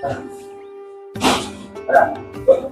Pará. Pará. Bueno.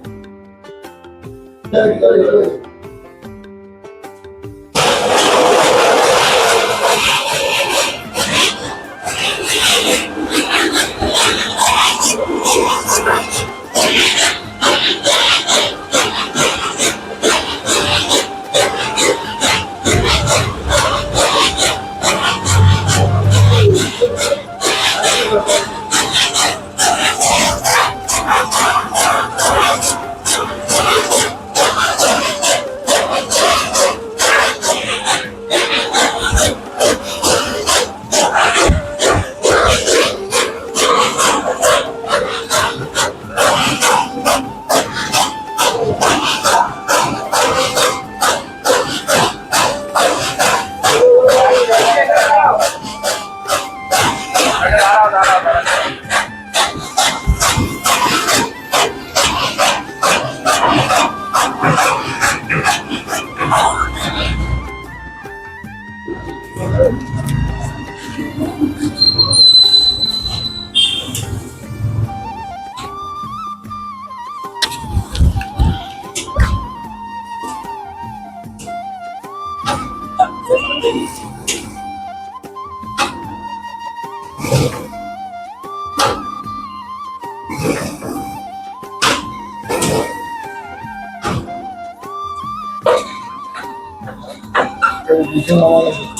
어, 무슨 상황에서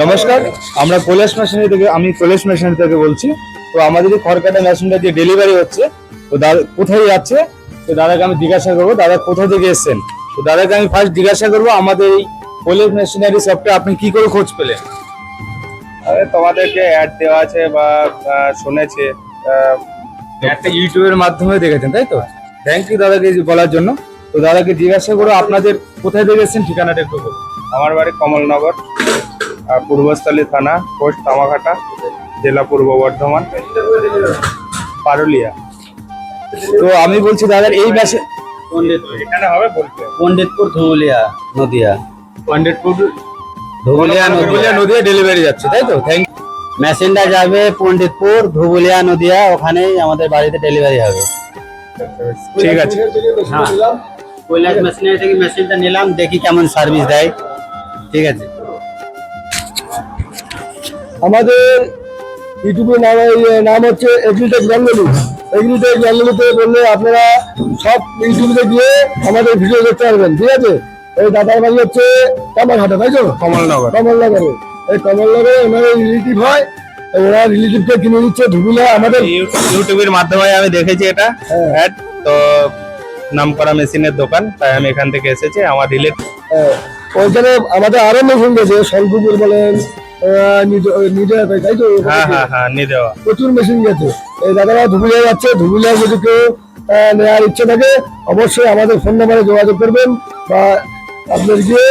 নমস্কার আমরা Kailash machinery থেকে আমি কৈলাস মেশিনারি থেকে বলছি। আমাদের এই খড়কাটা মেশিনটা যে ডেলিভারি হচ্ছে। তো দাদা কোথায় যাচ্ছে? তো দাদাকে আমি জিজ্ঞাসা করব দাদা কোথা থেকে এসেছেন? তো দাদাকে আমি ফার্স্ট জিজ্ঞাসা করব আমাদের এই কৈলাস মেশিনারি শপটা আপনি কি করে খোঁজ পেলেন? আরে তোমাদেরকে অ্যাড দেওয়া আছে বা শুনেছে। একটা ইউটিউবের মাধ্যমে দেখেছেন তাই তো? থ্যাংক ইউ দাদাকে বলার জন্য। তো দাদাকে জিজ্ঞাসা করো আপনাদের কোথায় থেকে এসেছেন? ঠিকানাটা একটু বলুন। আমার বাড়ি কমলনগর পূর্বস্থলী থানা পোস্ট তামাঘাটা। জেলা পূর্ব বর্ধমান পারুলিয়া। তো আমি বলছি দাদার এই মেশিন এখানে হবে বলতে। পণ্ডিতপুর ধুবুলিয়া নদিয়া। পন্ডিতপুর ধুবুলিয়া নদীয়া। নদিয়া নদীয়া ডেলিভারি যাচ্ছে তাই তো? থ্যাংক মেশিনটা যাবে পণ্ডিতপুর ধুবুলিয়া নদিয়া ওখানেই আমাদের বাড়িতে ডেলিভারি হবে। ঠিক আছে। হ্যাঁ। কৈলাস মেশিনারি থেকে মেশিনটা নিলাম দেখি কেমন সার্ভিস দেয়। ঠিক আছে। আমাদের ইউটিউবের নাম নাম হচ্ছে এগ্রিটেক বেঙ্গলি এগ্রিটেক বেঙ্গলিতে বললে আপনারা সব ইউটিউবে গিয়ে আমাদের ভিডিও দেখতে পারবেন ঠিক আছে? এই দাদার বাড়ি হচ্ছে কামারহাটে তাই তো? কমলনগর। কমলনগরে। এই কমলনগরে ওনার রিলেটিভ হয় ওরা রিলেটিভকে কিনে নিচ্ছে ধুবুলা আমাদের। ইউ- ইউটিউবের মাধ্যমে আমি দেখেছি এটা হ্যাঁ। অ্যাড। তো নাম করা মেশিনের দোকান তাই আমি এখান থেকে এসেছি আমার রিলেট আহ, ওইখানে আমাদের আরও মেশিন গেছে শঙ্কুপুর বলেন হ্যাঁ হ্যাঁ হ্যাঁ প্রচুর মেশিন গেছে। এই দাদারা ধুবুলিয়া যাচ্ছে ধুবুলিয়া যদি কেউ নেওয়ার ইচ্ছে থাকে অবশ্যই আমাদের ফোন নাম্বারে যোগাযোগ করবেন বা আপনার গিয়ে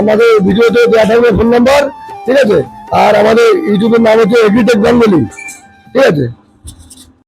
আমাদের ভিডিওতে দেওয়া থাকবে ফোন নাম্বার ঠিক আছে? আর আমাদের ইউটিউবের নাম হচ্ছে এগ্রিটেক বেঙ্গলি ঠিক আছে?